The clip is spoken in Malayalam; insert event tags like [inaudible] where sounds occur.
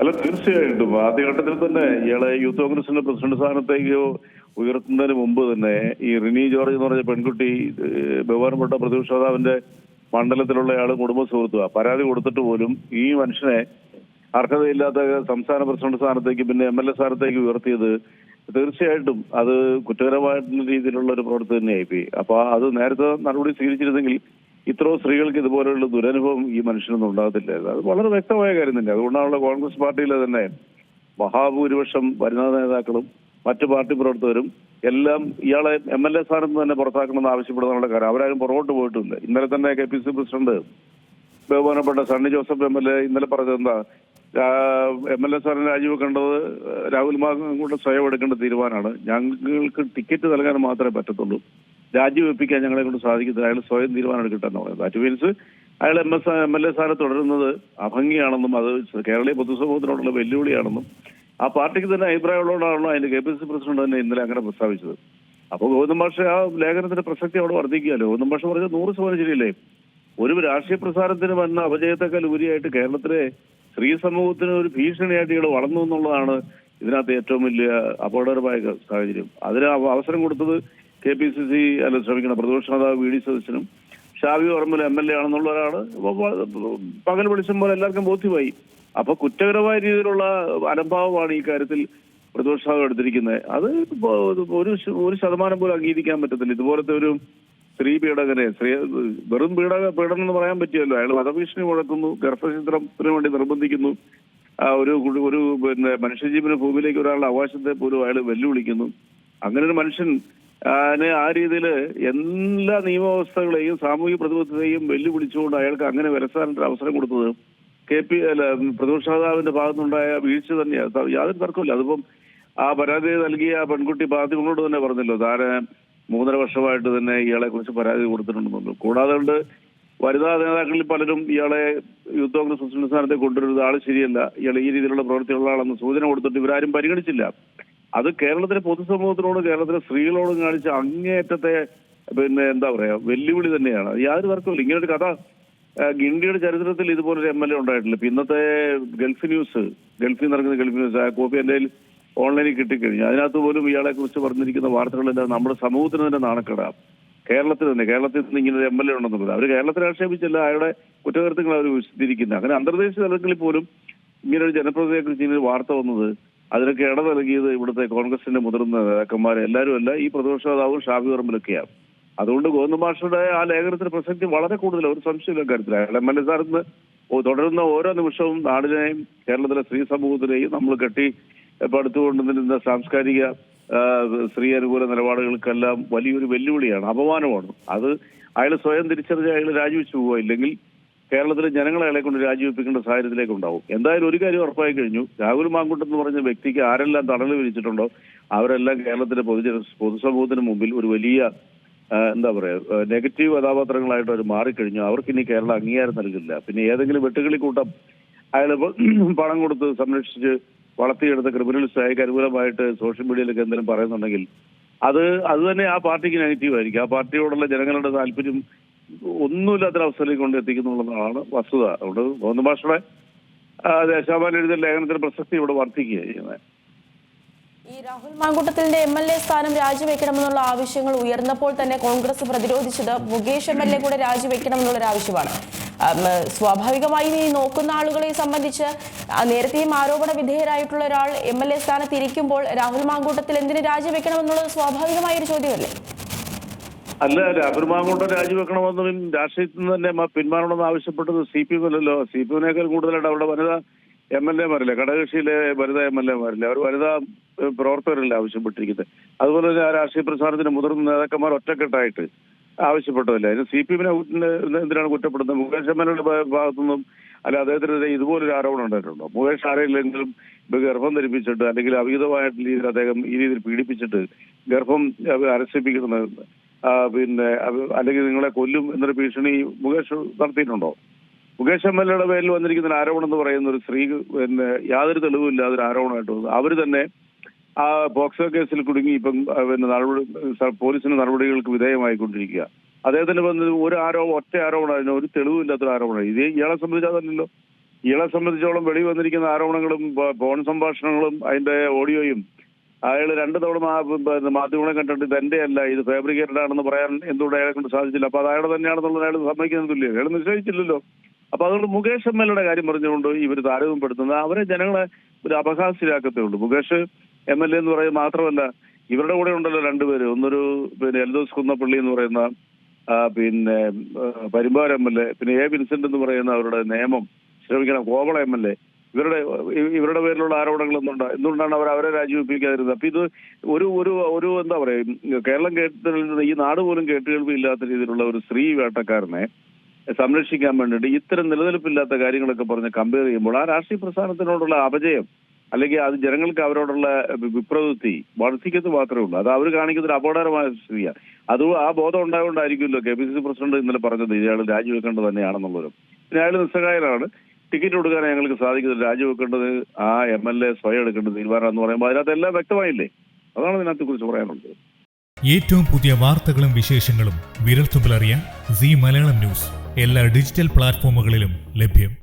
അല്ല തീർച്ചയായിട്ടും. ആദ്യഘട്ടത്തിൽ തന്നെ ഇയാളെ യൂത്ത് കോൺഗ്രസിന്റെ പ്രസിഡന്റ് സ്ഥാനത്തേക്ക് ഉയർത്തുന്നതിന് മുമ്പ് തന്നെ ഈ റിനി ജോർജ് എന്ന് പറഞ്ഞ പെൺകുട്ടി ബഹുമാനപ്പെട്ട പ്രതിപക്ഷ നേതാവിന്റെ മണ്ഡലത്തിലുള്ള ആൾ കുടുംബ സുഹൃത്തുക പരാതി കൊടുത്തിട്ട് പോലും ഈ മനുഷ്യനെ അർഹതയില്ലാത്ത സംസ്ഥാന പ്രസിഡന്റ് സ്ഥാനത്തേക്ക് പിന്നെ എം എൽ എ സ്ഥാനത്തേക്ക് ഉയർത്തിയത് തീർച്ചയായിട്ടും അത് കുറ്റകരമായിട്ടുള്ള രീതിയിലുള്ള ഒരു പ്രവൃത്തി തന്നെയായിപ്പോയി അപ്പൊ അത് നേരത്തെ നടപടി സ്വീകരിച്ചിരുന്നെങ്കിൽ ഇത്രയോ സ്ത്രീകൾക്ക് ഇതുപോലെയുള്ള ദുരനുഭവം ഈ മനുഷ്യനൊന്നും ഉണ്ടാകത്തില്ലായിരുന്നു അത് വളരെ വ്യക്തമായ കാര്യം തന്നെ. അതുകൊണ്ടാണല്ലോ കോൺഗ്രസ് പാർട്ടിയിലെ തന്നെ മഹാഭൂരിപക്ഷം വനിതാ നേതാക്കളും മറ്റു പാർട്ടി പ്രവർത്തകരും എല്ലാം ഇയാളെ എം എൽ എ സ്ഥാനത്ത് തന്നെ പുറത്താക്കണമെന്ന് ആവശ്യപ്പെടുന്നുള്ള കാര്യം. അവരാരും പുറകോട്ട് പോയിട്ടുണ്ട് ഇന്നലെ തന്നെ കെ പി സി പ്രസിഡന്റ് ബഹുമാനപ്പെട്ട Sunny Joseph M L A ഇന്നലെ പറഞ്ഞത് എന്താ? എം എൽ എ സ്ഥാനം രാജിവെക്കേണ്ടത് രാഹുൽ മാങ്കൂടെ സ്വയം എടുക്കേണ്ട തീരുമാനമാണ്. ഞങ്ങൾക്ക് ടിക്കറ്റ് നൽകാൻ മാത്രമേ പറ്റത്തുള്ളൂ. രാജിവെപ്പിക്കാൻ ഞങ്ങളെ കൊണ്ട് സാധിക്കത്തില്ല. അയാൾ സ്വയം തീരുമാനം എടുക്കട്ടെ എന്ന് പറയുന്നത്. ദാറ്റ് മീൻസ് അയാൾ M S M L A സ്ഥാനം തുടരുന്നത് അഭംഗിയാണെന്നും അത് കേരളീയ പൊതുസമൂഹത്തിനോടുള്ള വെല്ലുവിളിയാണെന്നും ആ പാർട്ടിക്ക് തന്നെ അഭിപ്രായമുള്ളതുകൊണ്ടാണല്ലോ അതിന്റെ കെ പി സി പ്രസിഡന്റ് തന്നെ ഇന്നലെ അങ്ങനെ പ്രസ്താവിച്ചത്. അപ്പോൾ ഗോവിന്ദൻ ഭാഷ ആ ലേഖനത്തിന്റെ പ്രസക്തി അവിടെ വർദ്ധിക്കുകയല്ലോ? ഗോവിന്ദൻ മാഷ് പറഞ്ഞത് നൂറ് ശതമാനം ശരിയല്ലേ? ഒരു രാഷ്ട്രീയ പ്രസ്ഥാനത്തിന് വന്ന അപജയത്തെക്കാൾ ഉപരിയായിട്ട് കേരളത്തിലെ സ്ത്രീ സമൂഹത്തിന് ഒരു ഭീഷണിയായിട്ട് ഇവിടെ വളർന്നു എന്നുള്ളതാണ് ഇതിനകത്ത് ഏറ്റവും വലിയ അപകടകരമായ സാഹചര്യം. അതിന് അവസരം കൊടുത്തത് കെ പി സി സി അല്ല ശ്രമിക്കണം. പ്രതിപക്ഷ നേതാവ് വി ഡി സതീശനും ഷാവി ഓർമ്മൽ എം എൽ എ ആണെന്നുള്ളവരാണ് വ- വ- പകൽ വെളിച്ചം പോലെ എല്ലാവർക്കും ബോധ്യമായി. അപ്പൊ കുറ്റകരമായ രീതിയിലുള്ള അലംഭാവമാണ് ഈ കാര്യത്തിൽ പ്രതിപക്ഷ നേതാവ് എടുത്തിരിക്കുന്നത്. അത് ഒരു ഒരു ശതമാനം പോലും അംഗീകരിക്കാൻ പറ്റത്തില്ല. ഇതുപോലത്തെ ഒരു സ്ത്രീ പീഡകനെ സ്ത്രീ വെറും പീഡക പീഡനം എന്ന് പറയാൻ പറ്റിയല്ലോ അയാൾ വധഭീഷണി മുഴക്കുന്നു ഗർഭചിത്രത്തിന് വേണ്ടി നിർബന്ധിക്കുന്നു. ഒരു ഒരു പിന്നെ മനുഷ്യജീവന ഭൂമിയിലേക്ക് ഒരാളുടെ അവകാശത്തെ പോലും അയാൾ വെല്ലുവിളിക്കുന്നു. അങ്ങനെ ഒരു മനുഷ്യൻ ആ രീതിയിൽ എല്ലാ നിയമവ്യവസ്ഥകളെയും സാമൂഹിക പ്രതിബദ്ധതയും വെല്ലുവിളിച്ചുകൊണ്ട് അയാൾക്ക് അങ്ങനെ വരസാനൊരു അവസരം കൊടുത്തത് കെ പി അല്ല പ്രതിപക്ഷ നേതാവിന്റെ ഭാഗത്തുനിന്നുണ്ടായ വീഴ്ച തന്നെയാണ് യാതൊരു തർക്കമില്ല അതിപ്പം ആ പരാതി നൽകിയ ആ പെൺകുട്ടി കൊണ്ടോട് തന്നെ പറഞ്ഞല്ലോ. താന് മൂന്നര വർഷമായിട്ട് തന്നെ ഇയാളെ കുറിച്ച് പരാതി കൊടുത്തിട്ടുണ്ടെന്നുള്ളൂ കൂടാതെ കൊണ്ട് വനിതാ നേതാക്കളിൽ പലരും ഇയാളെ യൂത്ത് കോൺഗ്രസ് പ്രസിഡന്റ് സ്ഥാനത്തെ കൊണ്ടുവരുന്നത് ആൾ ശരിയല്ല. ഇയാൾ ഈ രീതിയിലുള്ള പ്രവർത്തിയുള്ള ആളെന്ന് സൂചന കൊടുത്തിട്ട് ഇവരാരും പരിഗണിച്ചില്ല. അത് കേരളത്തിലെ പൊതുസമൂഹത്തിനോട് കേരളത്തിലെ സ്ത്രീകളോടും കാണിച്ച അങ്ങേയറ്റത്തെ പിന്നെ എന്താ പറയാ വെല്ലുവിളി തന്നെയാണ്. യാതൊരു തർക്കമില്ല ഇങ്ങനെ ഒരു കഥ ഇന്ത്യയുടെ ചരിത്രത്തിൽ ഇതുപോലൊരു എം എൽ എ ഉണ്ടായിട്ടില്ല. ഇന്നത്തെ ഗൾഫ് ന്യൂസ് ഗൾഫിൽ ഇറങ്ങുന്ന ഗൾഫ് ന്യൂസ് ആ കോപ്പി കയ്യിൽ ഓൺലൈനിൽ കിട്ടിക്കഴിഞ്ഞു. അതിനകത്ത് പോലും ഇയാളെ കുറിച്ച് പറഞ്ഞിരിക്കുന്ന വാർത്തകളെല്ലാം നമ്മുടെ സമൂഹത്തിന് തന്നെ നാണക്കേടാം. കേരളത്തിൽ തന്നെ കേരളത്തിൽ നിന്ന് ഇങ്ങനെ ഒരു എം എൽ എ ഉണ്ടെന്നുള്ളത്. അവർ കേരളത്തിൽ ആക്ഷേപിച്ചല്ല അയാളുടെ കുറ്റകൃത്യങ്ങൾ അവർ വിശദീകരിക്കുന്നത് അങ്ങനെ അന്തർദേശീയ തലങ്ങളിൽ പോലും ഇങ്ങനെ ഒരു ജനപ്രതിയെ കുറിച്ച് ഇങ്ങനെ വാർത്ത വന്നത് അതിനൊക്കെ ഇട നൽകിയത് ഇവിടുത്തെ കോൺഗ്രസിന്റെ മുതിർന്ന നേതാക്കന്മാർ എല്ലാവരും അല്ല ഈ പ്രതിപക്ഷ നേതാവും ഷാഫി പറമ്പിലൊക്കെയാണ് അതുകൊണ്ട് ഗോവിന്ദ മാഷയുടെ ആ ലേഖനത്തിന്റെ പ്രസക്തി വളരെ കൂടുതൽ ഒരു സംശയമില്ല കാര്യത്തിൽ അയാൾ എം എൽ എ സാറിന്ന് തുടരുന്ന ഓരോ നിമിഷവും നാടിനെയും കേരളത്തിലെ സ്ത്രീ സമൂഹത്തിനെയും നമ്മൾ കെട്ടി പടുത്തുകൊണ്ടുവന്നിരുന്ന സാംസ്കാരിക സ്ത്രീ അനുകൂല നിലപാടുകൾക്കെല്ലാം വലിയൊരു വെല്ലുവിളിയാണ് അപമാനമാണ്. അത് അയാൾ സ്വയം തിരിച്ചറിഞ്ഞ് അയാൾ രാജിവെച്ചു പോവുക ഇല്ലെങ്കിൽ കേരളത്തിലെ ജനങ്ങളെ അയാളെ കൊണ്ട് രാജിവെപ്പിക്കേണ്ട സാഹചര്യത്തിലേക്ക് ഉണ്ടാവും. എന്തായാലും ഒരു കാര്യം ഉറപ്പായി കഴിഞ്ഞു. രാഹുൽ മാങ്കുട്ടം എന്ന് പറഞ്ഞ വ്യക്തിക്ക് ആരെല്ലാം തണൽ വിരിച്ചിട്ടുണ്ടോ അവരെല്ലാം കേരളത്തിലെ പൊതുജന പൊതുസമൂഹത്തിന് മുമ്പിൽ ഒരു വലിയ എന്താ പറയുക നെഗറ്റീവ് കഥാപാത്രങ്ങളായിട്ട് അവർ മാറിക്കഴിഞ്ഞു. അവർക്ക് ഇനി കേരളം അംഗീകാരം നൽകില്ല. പിന്നെ ഏതെങ്കിലും വെട്ടുകിളി കൂട്ടം അയാൾ [clears throat] പണം കൊടുത്ത് സംരക്ഷിച്ച് വളർത്തിയെടുത്ത ക്രിമിനൽസ് അയാൾക്ക് അനുകൂലമായിട്ട് സോഷ്യൽ മീഡിയയിലൊക്കെ എന്തെങ്കിലും പറയുന്നുണ്ടെങ്കിൽ അത് അത് തന്നെ ആ പാർട്ടിക്ക് നെഗറ്റീവ് ആയിരിക്കും. ആ പാർട്ടിയോടുള്ള ജനങ്ങളുടെ താല്പര്യം ഒന്നുമില്ലാത്തൊരവസ്ഥയിലേക്ക് കൊണ്ട് എത്തിക്കുന്നുള്ളതാണ് വസ്തുത. അതുകൊണ്ട് ഗോവിന്ദ ഭാഷയുടെ ദേശാപാലൻ എഴുതിയ ലേഖനത്തിന്റെ പ്രസക്തി ഇവിടെ വർദ്ധിക്കുക ചെയ്യുന്നത്. ഈ രാഹുൽ മാങ്കൂട്ടത്തിന്റെ എം എൽ എ സ്ഥാനം രാജിവെക്കണമെന്നുള്ള ആവശ്യങ്ങൾ ഉയർന്നപ്പോൾ തന്നെ കോൺഗ്രസ് പ്രതിരോധിച്ചത് മുകേഷ് എം എൽ എ കൂടെ രാജിവെക്കണമെന്നുള്ള ഒരു ആവശ്യമാണ് സ്വാഭാവികമായും ഈ നോക്കുന്ന ആളുകളെ സംബന്ധിച്ച് നേരത്തെയും ആരോപണ വിധേയരായിട്ടുള്ള ഒരാൾ എം എൽ എ സ്ഥാനത്ത് ഇരിക്കുമ്പോൾ രാഹുൽ മാങ്കൂട്ടത്തിൽ എന്തിന് രാജിവെക്കണമെന്നുള്ളത് സ്വാഭാവികമായ ഒരു ചോദ്യമല്ലേ? അല്ല രാഹുൽ മാങ്കൂട്ടം രാജിവെക്കണമെന്നും രാഷ്ട്രീയത്തിൽ നിന്ന് തന്നെ പിന്മാറണമെന്ന് ആവശ്യപ്പെട്ടത് സി പി എം അല്ലല്ലോ സി പി എമ്മിനേക്കാൾ കൂടുതലായിട്ട് അവിടെ വനിതാ എം എൽ എമാരില്ലേ? ഘടകകക്ഷിയിലെ വനിതാ എം എൽ എമാരില്ലേ? അവർ വനിതാ പ്രവർത്തകരല്ലേ ആവശ്യപ്പെട്ടിരിക്കുന്നത്. അതുപോലെ തന്നെ ആ രാഷ്ട്രീയ പ്രസ്ഥാനത്തിന്റെ മുതിർന്ന നേതാക്കന്മാർ ഒറ്റക്കെട്ടായിട്ട് ആവശ്യപ്പെട്ടതല്ലേ? അതിന് സി പി എമ്മിനെ എന്തിനാണ് കുറ്റപ്പെടുന്നത്? മുകേഷ് എയുടെ ഭാഗത്തുനിന്നും അല്ല അദ്ദേഹത്തിനെതിരെ ഇതുപോലൊരു ആരോപണം ഉണ്ടായിട്ടുണ്ടോ? മുകേഷ് ആരെങ്കിലും ഗർഭം ധരിപ്പിച്ചിട്ട് അല്ലെങ്കിൽ അവിഹിതമായിട്ട് രീതിയിൽ അദ്ദേഹം ഈ രീതിയിൽ പീഡിപ്പിച്ചിട്ട് ഗർഭം അരസിപ്പിക്കുന്നത് പിന്നെ അല്ലെങ്കിൽ നിങ്ങളെ കൊല്ലും എന്നൊരു ഭീഷണി മുകേഷ് നടത്തിയിട്ടുണ്ടോ? മുകേഷ് എം എൽ എയുടെ പേരിൽ വന്നിരിക്കുന്ന ആരോപണം എന്ന് പറയുന്ന ഒരു സ്ത്രീ പിന്നെ യാതൊരു തെളിവുമില്ലാതെ ഒരു ആരോപണമായിട്ട് അവർ തന്നെ ആ പോക്സോ കേസിൽ കുടുങ്ങി ഇപ്പം പിന്നെ നടപടി പോലീസിന്റെ പോലീസിന് നടപടികൾക്ക് വിധേയമായിക്കൊണ്ടിരിക്കുക. അദ്ദേഹത്തിന് വന്ന് ഒരു ആരോപണം ഒറ്റ ആരോപണം അതിന് ഒരു തെളിവില്ലാത്തൊരു ആരോപണം. ഇത് ഇയാളെ സംബന്ധിച്ച് അതല്ലല്ലോ. ഇയാളെ സംബന്ധിച്ചോളം വെളി വന്നിരിക്കുന്ന ആരോപണങ്ങളും ഫോൺ സംഭാഷണങ്ങളും അതിന്റെ ഓഡിയോയും അയാൾ രണ്ടു തവണ മാധ്യമങ്ങളെ കണ്ടിട്ട് തന്റെ അല്ല ഇത് ഫാബ്രിക്കേറ്റഡ് ആണെന്ന് പറയാൻ എന്തുകൊണ്ട് അയാളെ കൊണ്ട് സാധിച്ചില്ല? അപ്പൊ അത് അയാളെ തന്നെയാണെന്നുള്ളത് അയാൾ സമ്മതിക്കുന്നില്ല. അയാൾ നിശ്ചയിച്ചില്ലല്ലോ. അപ്പൊ അതുകൊണ്ട് മുകേഷ് എം എൽ കാര്യം പറഞ്ഞുകൊണ്ട് ഇവർ താരതമ്യപ്പെടുത്തുന്നത് അവരെ ജനങ്ങളെ ഒരു അപഹാസ്യരാക്കത്തേ ഉള്ളൂ. മുകേഷ് എം എൽ എ എന്ന് പറയുന്നത് മാത്രമല്ല ഇവരുടെ കൂടെ ഉണ്ടല്ലോ രണ്ടുപേര്. ഒന്നൊരു പിന്നെ എൽദോസ് കുന്നപ്പള്ളി എന്ന് പറയുന്ന പിന്നെ ആ, പരിമ്പാർ എം എൽ എ പിന്നെ എ വിൻസെന്റ് എന്ന് പറയുന്ന അവരുടെ നിയമം ശ്രമിക്കണം കോവള എം എൽ എ ഇവരുടെ ഇവരുടെ പേരിലുള്ള ആരോപണങ്ങൾ എന്തുണ്ട് എന്തുകൊണ്ടാണ് അവർ അവരെ രാജിവെപ്പിക്കാതിരുന്നത്? അപ്പൊ ഇത് ഒരു ഒരു ഒരു എന്താ പറയുക കേരളം കേട്ടിരുന്ന ഈ നാട് പോലും കേട്ടുകേൾവി ഇല്ലാത്ത രീതിയിലുള്ള ഒരു സ്ത്രീ വേട്ടക്കാരനെ സംരക്ഷിക്കാൻ വേണ്ടിയിട്ട് ഇത്തരം നിലനിൽപ്പില്ലാത്ത കാര്യങ്ങളൊക്കെ പറഞ്ഞ് കമ്പയർ ചെയ്യുമ്പോൾ ആ രാഷ്ട്രീയ പ്രസ്ഥാനത്തിനോടുള്ള അപജയം അല്ലെങ്കിൽ അത് ജനങ്ങൾക്ക് അവരോടുള്ള വിപ്രവൃത്തി വർദ്ധിക്കത്ത് മാത്രമേ ഉള്ളൂ. അത് അവർ കാണിക്കുന്ന ഒരു അപകടകരമായ സ്ഥിതിയാണ്. അത് ആ ബോധം ഉണ്ടായതുകൊണ്ടായിരിക്കുമല്ലോ K P C C president ഇന്നലെ പറഞ്ഞത് ഇയാൾ രാജിവെക്കേണ്ടത് തന്നെയാണെന്നുള്ളൊരു. പിന്നെ അയാൾ നിസ്സഹായനാണ്. ടിക്കറ്റ് കൊടുക്കാൻ ഞങ്ങൾക്ക് സാധിക്കുന്നത് രാജിവെക്കേണ്ടത് ആ എം എൽ എ സ്വയം എടുക്കേണ്ട തീരുമാനം എന്ന് പറയുമ്പോൾ അതിനകത്ത് എല്ലാം വ്യക്തമായില്ലേ? അതാണ് ഇതിനകത്തെ കുറിച്ച് പറയാനുള്ളത്. ഏറ്റവും പുതിയ വാർത്തകളും വിശേഷങ്ങളും വിരൽത്തുമ്പിലറിയാൻ സി മലയാളം ന്യൂസ്. എല്ലാ ഡിജിറ്റൽ പ്ലാറ്റ്ഫോമുകളിലും ലഭ്യം.